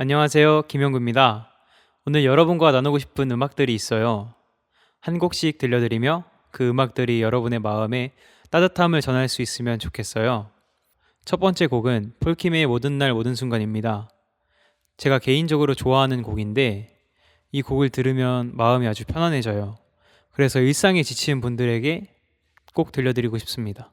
안녕하세요. 김영구입니다. 오늘 여러분과 나누고 싶은 음악들이 있어요. 한 곡씩 들려드리며 그 음악들이 여러분의 마음에 따뜻함을 전할 수 있으면 좋겠어요. 첫 번째 곡은 폴킴의 모든 날 모든 순간입니다. 제가 개인적으로 좋아하는 곡인데 이 곡을 들으면 마음이 아주 편안해져요. 그래서 일상에 지치는 분들에게 꼭 들려드리고 싶습니다.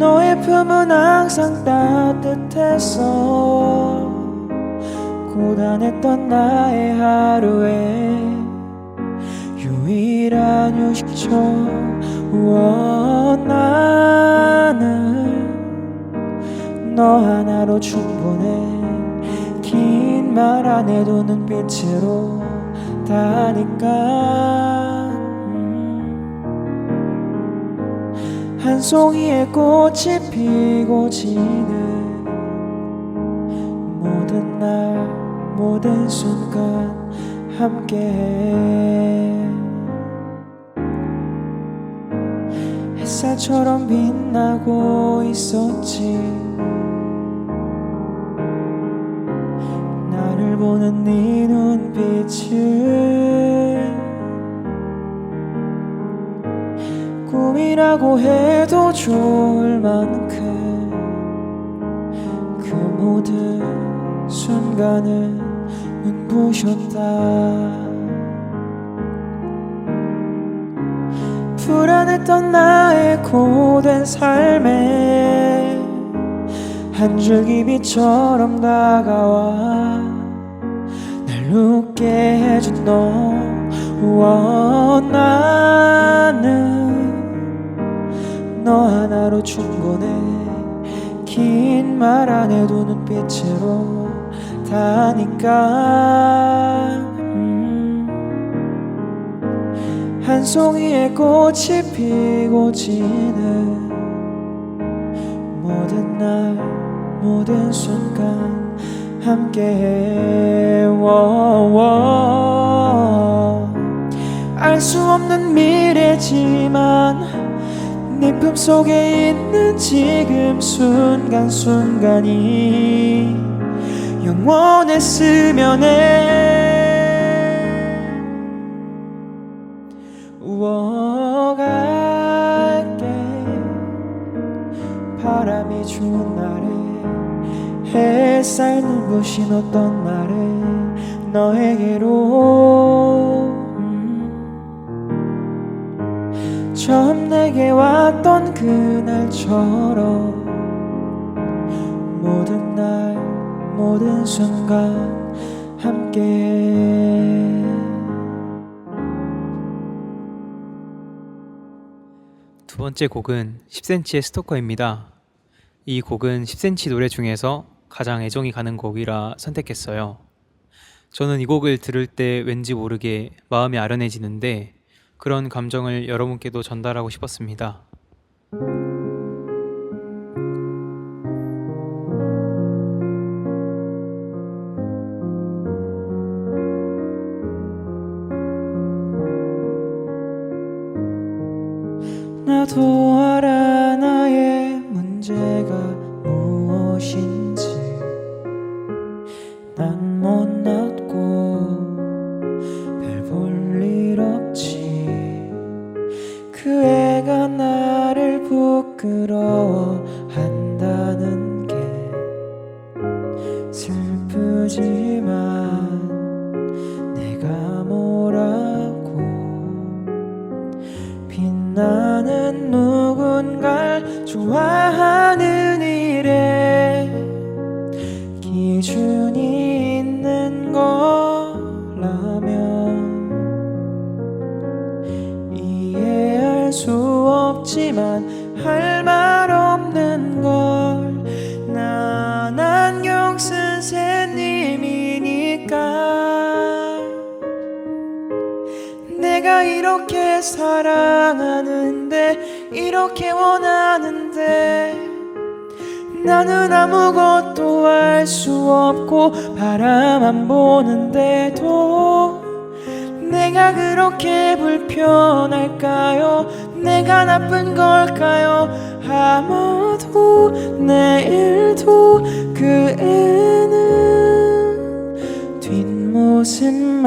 너의 품은 항상 따뜻했어 고단했던 나의 하루에 유일한 휴식처 나는 너 하나로 충분해. 긴 말 안 해도 눈빛으로 다니까 한 송이의 꽃이 피고 지는 모든 날 모든 순간 함께해 햇살처럼 빛나고 있었지. 나를 보는 네 눈빛을 꿈이라고 해도 좋을 만큼 그 모든 순간을 눈부셨다. 불안했던 나의 고된 삶에 한 줄기 빛처럼 다가와 날 웃게 해준 너 우와, 나는 너 하나로 충분해 긴 말 안 해도 눈빛으로 다니까. 음. 한 송이의 꽃이 피고 지는 모든 날 모든 순간 함께해 알 수 없는 미래지만 네 품속에 있는 지금 순간순간이 영원했으면 해 우워갈게. 바람이 좋은 날에 햇살 눈부신 어떤 날에 너에게로 처음 내게 왔던 그날처럼 모든 날 모든 순간 함께 두 번째 곡은 10cm의 스토커입니다. 이 곡은 10cm 노래 중에서 가장 애정이 가는 곡이라 선택했어요. 저는 이 곡을 들을 때 왠지 모르게 마음이 아련해지는데 그런 감정을 여러분께도 전달하고 싶었습니다. 나도 부 사랑하는데 이렇게 원하는데 나는 아무것도 할수 없고 바라만 보는데도 내가 그렇게 불편할까요? 내가 나쁜 걸까요? 아마도 내일도 그 애는 뒷모습만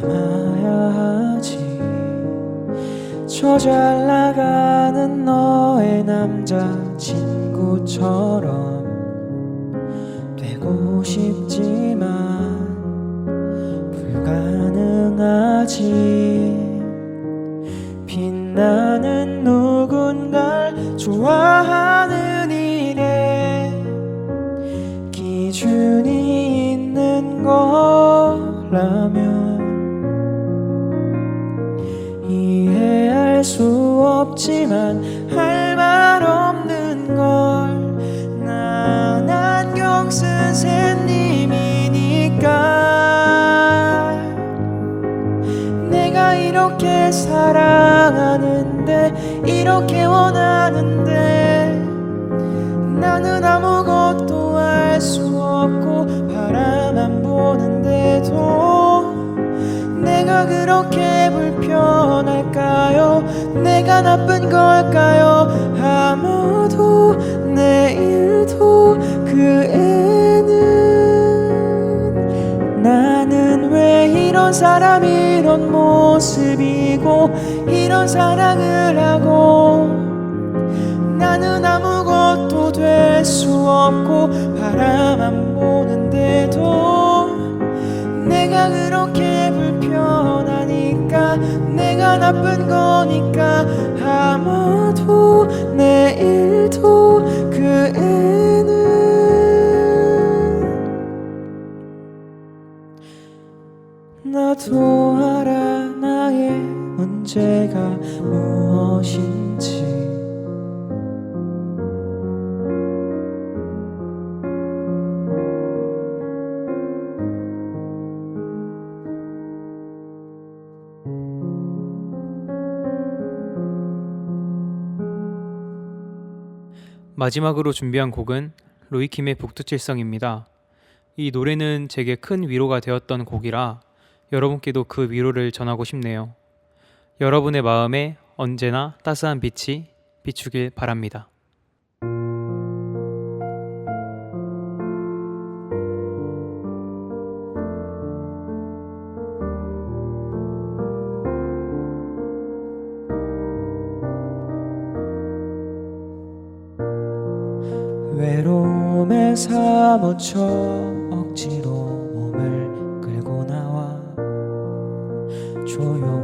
참아야 하지. 저 잘 나가는 너의 남자친구처럼 되고 싶지만 불가능하지. 빛나는 누군가를 좋아하는 일에 기준이 있는 거라면 없지만 할 말 없는 걸. 난 안경 쓴 샌님이니까. 내가 이렇게 사랑하는데 이렇게 원하는데 나는 아무것도 할수 없고 바라만 보는데도 내가 그렇게 불편할까요? 내가 나쁜 걸까요? 아무도 내일도 그 애는 나는 왜 이런 사람 이런 모습이고 이런 사랑을 하고 나는 아무것도 될 수 없고 바라만 보는데도 내가 그렇게 나쁜 거니까 아마도 내일 마지막으로 준비한 곡은 로이킴의 북두칠성입니다. 이 노래는 제게 큰 위로가 되었던 곡이라 여러분께도 그 위로를 전하고 싶네요. 여러분의 마음에 언제나 따스한 빛이 비추길 바랍니다. 사무쳐 억지로 몸을 끌고 나와 조용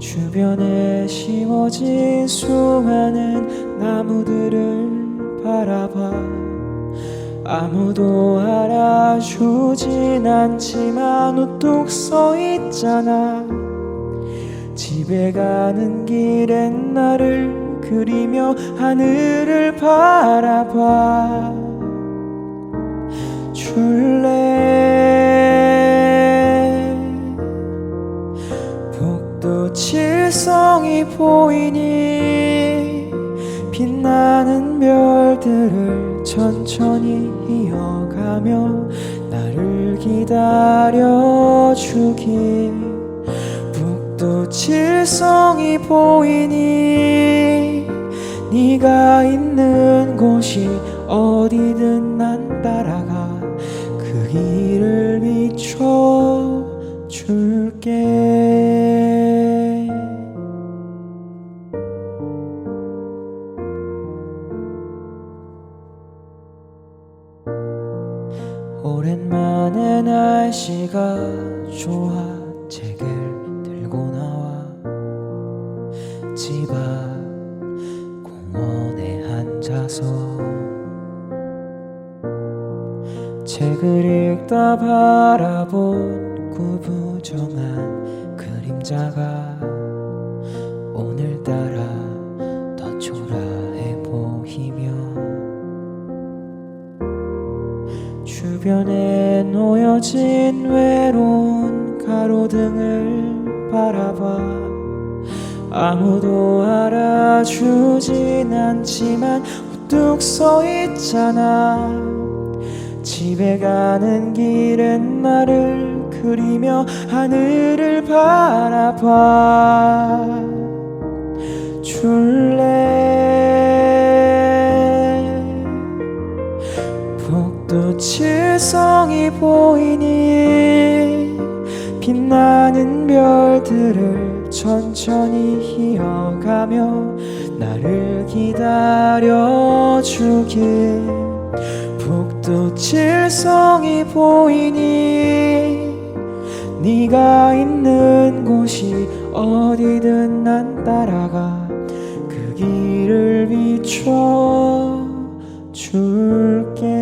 주변에 심어진 수많은 나무들을 바라봐. 아무도 알아주진 않지만 우뚝 서 있잖아. 집에 가는 길엔 나를 그리며 하늘을 바라봐. 줄래 보이니 빛나는 별들을 천천히 이어가며 나를 기다려주길 북두칠성이 보이니 네가 있는 곳이 어디든 난 따라가 그 길을 비춰 줄게 날씨가 좋아 책을 들고 나와 집 앞 공원에 앉아서 책을 읽다 바라본 구부정한 그림자가 오늘따라 더 초라해 보이며 주변에 놓여진 외로운 가로등을 바라봐. 아무도 알아주진 않지만 우뚝 서 있잖아. 집에 가는 길엔 나를 그리며 하늘을 바라봐. 줄래? 북두 칠성이 보이니 빛나는 별들을 천천히 이어가며 나를 기다려 주길. 북두 칠성이 보이니 네가 있는 곳이 어디든 난 따라가 그 길을 비춰 줄게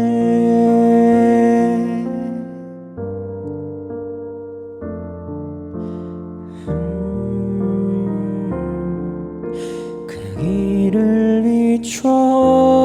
그.